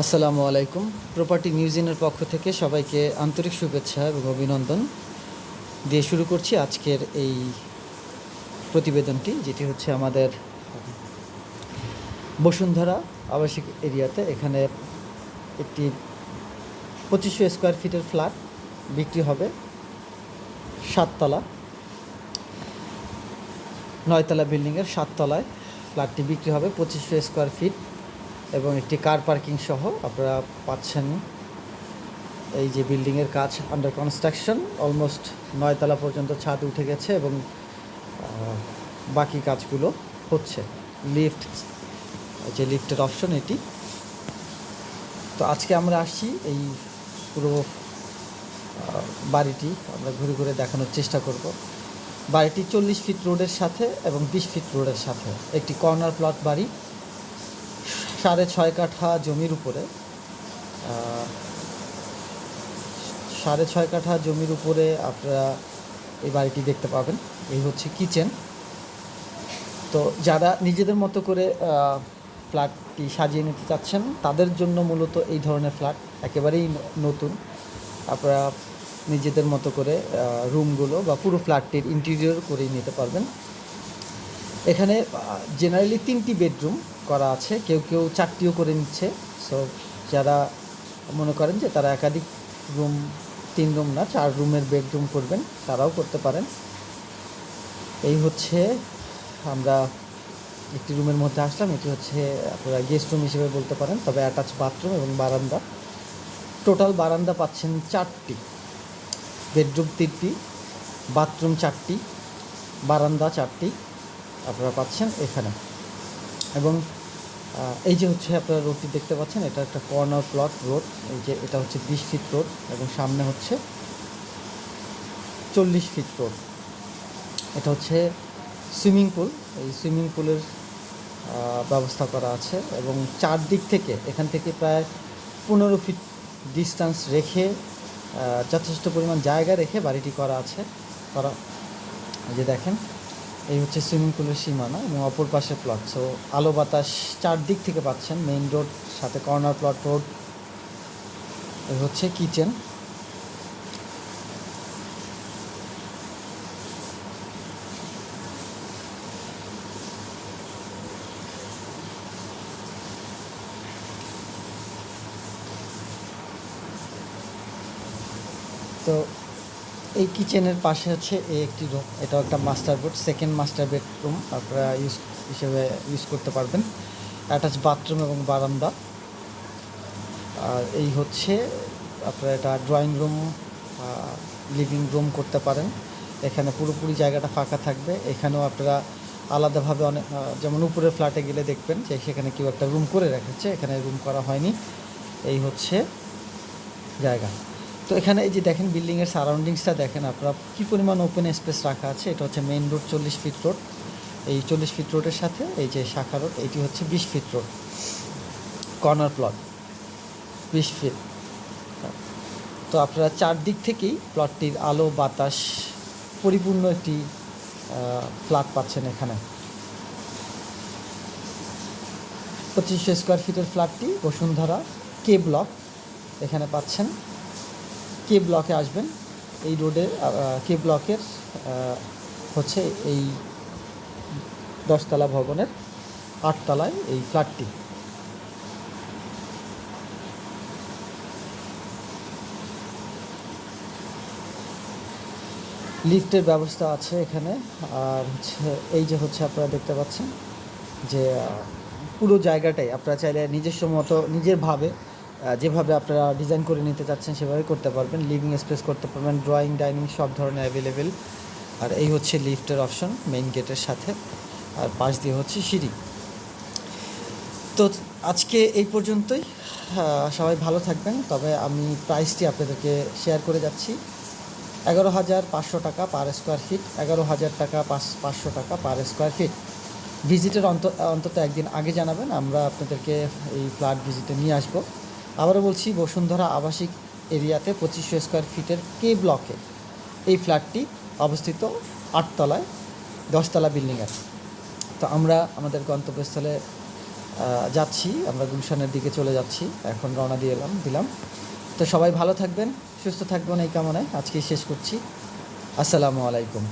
আসসালামু আলাইকুম। প্রপার্টি মিউজিয়ামের পক্ষ থেকে সবাইকে আন্তরিক শুভেচ্ছা এবং অভিনন্দন দিয়ে শুরু করছি আজকের এই প্রতিবেদনটি, যেটি হচ্ছে আমাদের বসুন্ধরা আবাসিক এরিয়াতে। এখানে একটি পঁচিশশো স্কোয়ার ফিটের ফ্ল্যাট বিক্রি হবে সাততলা। নয়তলা বিল্ডিংয়ের সাততলায় ফ্ল্যাটটি বিক্রি হবে পঁচিশশো স্কোয়ার ফিট। এবং একটি কার পার্কিং সহ আপনারা পাচ্ছেন এই যে বিল্ডিংয়ের কাজ আন্ডার কনস্ট্রাকশন অলমোস্ট নয়তলা পর্যন্ত ছাদ উঠে গেছে এবং বাকি কাজগুলো হচ্ছে। লিফট যে লিফটের অপশন এটি। তো আজকে আমরা আসছি এই পুরো বাড়িটি, আমরা ঘুরে ঘুরে দেখানোর চেষ্টা করব। বাড়িটি চল্লিশ ফিট রোডের সাথে এবং বিশ ফিট রোডের সাথে। একটি কর্নার প্লট বাড়ি। সাড়ে ছয় কাঠা জমির উপরে সাড়ে ছয় কাঠা জমির উপরে আপনারা এই বাড়িটি দেখতে পাবেন। এই হচ্ছে কিচেন। তো যারা নিজেদের মতো করে ফ্ল্যাটটি সাজিয়ে নিতে চাচ্ছেন, তাদের জন্য মূলত এই ধরনের ফ্ল্যাট একেবারেই নতুন। আপনারা নিজেদের মতো করে রুমগুলো বা পুরো ফ্ল্যাটটির ইন্টেরিয়র করেই নিতে পারবেন। এখানে জেনারেলি তিনটি বেডরুম করা আছে। কেউ কেউ চারটিও করে নিচ্ছে। সো যারা মনে করেন যে তারা একাধিক রুম তিন রুম না, চার রুমের বেডরুম করবেন, তারাও করতে পারেন। এই হচ্ছে, আমরা একটি রুমের মধ্যে আসলাম। এটি হচ্ছে আপনারা গেস্ট রুম হিসেবে বলতে পারেন, তবে অ্যাটাচ বাথরুম এবং বারান্দা। টোটাল বারান্দা পাচ্ছেন চারটি। বেডরুম তিনটি বাথরুম চারটি, বারান্দা চারটি। আপনারা পাচ্ছেন এখানে। এবং এই যে হচ্ছে আপনারা রোডটি দেখতে পাচ্ছেন, এটা একটা কর্নার প্লট রোড। এই যে এটা হচ্ছে বিশ ফিট রোড এবং সামনে হচ্ছে চল্লিশ ফিট রোড। এটা হচ্ছে সুইমিং পুল। এই সুইমিং পুলের ব্যবস্থা করা আছে এবং চারদিক থেকে, এখান থেকে প্রায় পনেরো ফিট ডিস্টেন্স রেখে যথেষ্ট পরিমাণ জায়গা রেখে বাড়িটি করা আছে। করা যে দেখেন এই হচ্ছে সুইমিং পুলের সীমানা এবং অপর পাশে প্লট সো আলো বাতাস চারদিক থেকে পাচ্ছেন মেইন রোড সাথে কর্নার প্লট রোড এই হচ্ছে কিচেন তো এই কিচেনের পাশে হচ্ছে এই একটি রুম। এটাও একটা master bed second master bedroom আপনারা ইউজ হিসেবে ইউজ করতে পারবেন। অ্যাটাচ বাথরুম এবং বারান্দা। আর এই হচ্ছে আপনারা এটা ড্রয়িং রুম লিভিং রুম করতে পারেন। এখানে পুরোপুরি জায়গাটা ফাঁকা থাকবে। এখানেও আপনারা আলাদাভাবে অনেক যেমন উপরের ফ্ল্যাটে গেলে দেখবেন যে সেখানে কেউ একটা রুম করে রেখেছে। এখানে রুম করা হয়নি। এই হচ্ছে জায়গা। তো এখানে এই যে দেখেন বিল্ডিংয়ের সারাউন্ডিংসটা দেখেন আপনারা, কী পরিমাণ ওপেন স্পেস রাখা আছে? এটা হচ্ছে মেইন রোড চল্লিশ ফিট রোড এই চল্লিশ ফিট রোডের সাথে এই যে শাখা রোড এটি হচ্ছে বিশ ফিট রোড কর্নার প্লট বিশ ফিট তো আপনারা চারদিক থেকেই প্লটটির আলো, বাতাস, পরিপূর্ণ একটি ফ্ল্যাট পাচ্ছেন এখানে। পঁচিশশো স্কোয়ার ফিটের ফ্ল্যাটটি বসুন্ধরা কে ব্লক এখানে পাচ্ছেন। কে ব্লকে আসবেন। এই রোডে কে ব্লকের হচ্ছে এই দশতলা ভবনের আটতলায় এই ফ্ল্যাটটি। লিফটের ব্যবস্থা আছে এখানে। আর হচ্ছে, এই যে হচ্ছে আপনারা দেখতে পাচ্ছেন যে পুরো জায়গাটাই আপনারা চাইলে নিজস্ব মতো, নিজের ভাবে যেভাবে আপনারা ডিজাইন করে নিতে চাচ্ছেন, সেভাবে করতে পারবেন। লিভিং স্পেস করতে পারবেন ড্রয়িং ডাইনিং সব ধরনের অ্যাভেলেবেল আর এই হচ্ছে লিফটের অপশন মেইন গেটের সাথে। আর পাশ দিয়ে হচ্ছে সিঁড়ি। তো আজকে এই পর্যন্তই। সবাই ভালো থাকবেন। তবে আমি প্রাইসটি আপনাদেরকে শেয়ার করে যাচ্ছি। এগারো হাজার পাঁচশো টাকা পার স্কোয়ার ফিট এগারো হাজার টাকা পাঁচ, পাঁচশো টাকা পার স্কোয়ার ফিট ভিজিটের অন্ত, অন্তত একদিন আগে জানাবেন। আমরা আপনাদেরকে এই ফ্ল্যাট ভিজিটে নিয়ে আসব। আবারও বলছি, বসুন্ধরা আবাসিক এরিয়াতে পঁচিশশো স্কোয়ার ফিটের কে ব্লকে এই ফ্ল্যাটটি অবস্থিত আটতলায়, দশতলা বিল্ডিং আছে তো আমরা আমাদের গন্তব্যস্থলে যাচ্ছি, আমরা গুলশানের দিকে চলে যাচ্ছি, এখন রওনা দিয়ে এলাম, দিলাম। তো সবাই ভালো থাকবেন, সুস্থ থাকবেন এই কামনায়। আজকেই শেষ করছি। আসসালামু আলাইকুম।